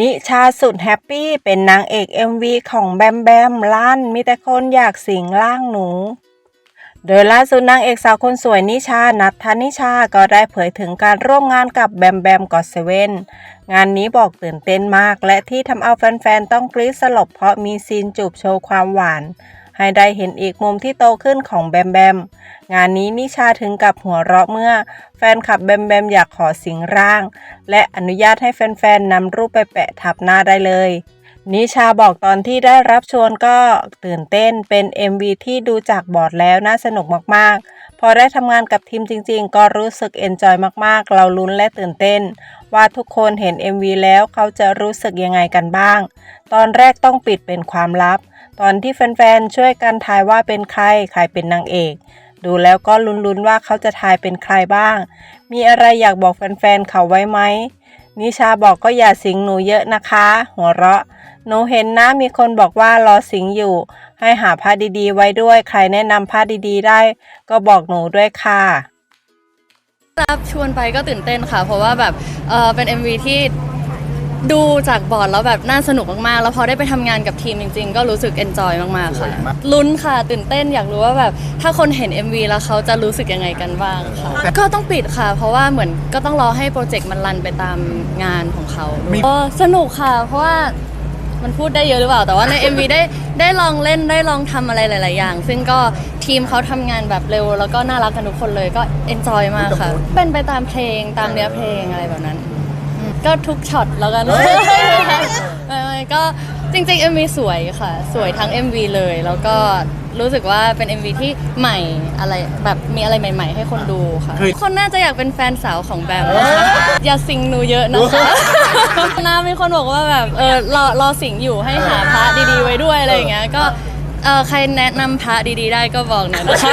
นิชาสุดแฮปปี้เป็นนางเอก MV ของแบมแบมลั่นมีแต่คนอยากสิงร่างหนู โดยล่าสุดนางเอกสาวคนสวยนิชา นัทธนิชา ก็ได้เผยถึงการร่วมงานกับแบมแบมกอดเซเว่นงานนี้บอกตื่นเต้นมาก และที่ทำเอาแฟนๆ ต้องกรี๊ดสลบเพราะมีซีนจูบโชว์ความหวาน ให้ได้เห็นอีกมุมที่โตขึ้นของแบมแบม งานนี้นิชาถึงกับหัวเราะเมื่อ แฟนคลับแบมแบมอยากขอสิงร่าง และอนุญาตให้แฟนๆนำรูปไปแปะทับหน้าได้เลย นิชาบอกตอนที่ได้รับชวนก็ตื่นเต้นเป็น MV ที่ดูจากบอร์ดแล้วน่าสนุกมากๆ พอได้ทำงานกับทีมจริง ๆ ก็รู้สึกเอนจอยมากๆ เราลุ้นและตื่นเต้น ว่าทุกคนเห็น MV แล้วเขาจะรู้สึกยังไงกันบ้าง ตอนแรกต้องปิดเป็นความลับ ตอนที่แฟนๆ ช่วยกันทายว่าเป็นใคร ใครเป็นนางเอก ดูแล้วก็ลุ้นๆว่าเขาจะทายเป็นใครบ้าง มีอะไรอยากบอกแฟนๆ เขาไว้ไหม นิชาบอกก็อย่าสิงหนูเยอะนะคะ หัวเราะ หนูเห็นนะมีคนบอกว่ารอสิงอยู่ ให้หาผ้าดีๆ ไว้ด้วย ใครแนะนำผ้าดีๆ ได้ ก็บอกหนูด้วยค่ะ รับชวนไปก็ตื่นเต้นค่ะ เพราะว่าแบบเออเป็น MV ที่ดูจากบอร์ดแล้วแบบน่าสนุกมากๆ แล้วพอได้ไปทำงานกับทีมจริง ๆ ก็รู้สึกเอนจอยมากๆค่ะ ลุ้นค่ะ ตื่นเต้นอยากรู้ว่าแบบถ้าคนเห็น MV แล้วเขาจะรู้สึกยังไงกันบ้างค่ะ ก็ต้องปิดค่ะ เพราะว่าเหมือนก็ต้องรอให้โปรเจกต์มันรันไปตามงานของเขาก็สนุกค่ะ เพราะว่ามันพูดได้เยอะหรือเปล่า แต่ว่าใน MV ได้ ได้ลองเล่นได้ลองทำอะไรหลาย ๆ อย่าง ซึ่งก็ทีมเขาทำงานแบบเร็ว แล้วก็น่ารักกันทุกคนเลยก็เอนจอยมากค่ะ เป็นไปตามเพลงตามเนื้อเพลงอะไรแบบนั้นอืมก็ทุกช็อตแล้วกันไม่ไม่ก็ จริงๆ MV สวยค่ะ สวยทั้ง MV เลย แล้วก็รู้สึกว่าเป็น MV ที่ใหม่อะไรแบบมีอะไรใหม่ ๆ ให้คนดูค่ะคนน่าจะอยากเป็นแฟนสาวของแบมนะคะอย่าสิงหนูเยอะนะคะนามีคนบอกว่าแบบเออรอรอสิงอยู่ให้หาพระดีๆไว้ด้วยอะไรอย่างเงี้ยก็เออใครแนะนำพระดีๆ ได้ก็บอกหน่อยนะคะ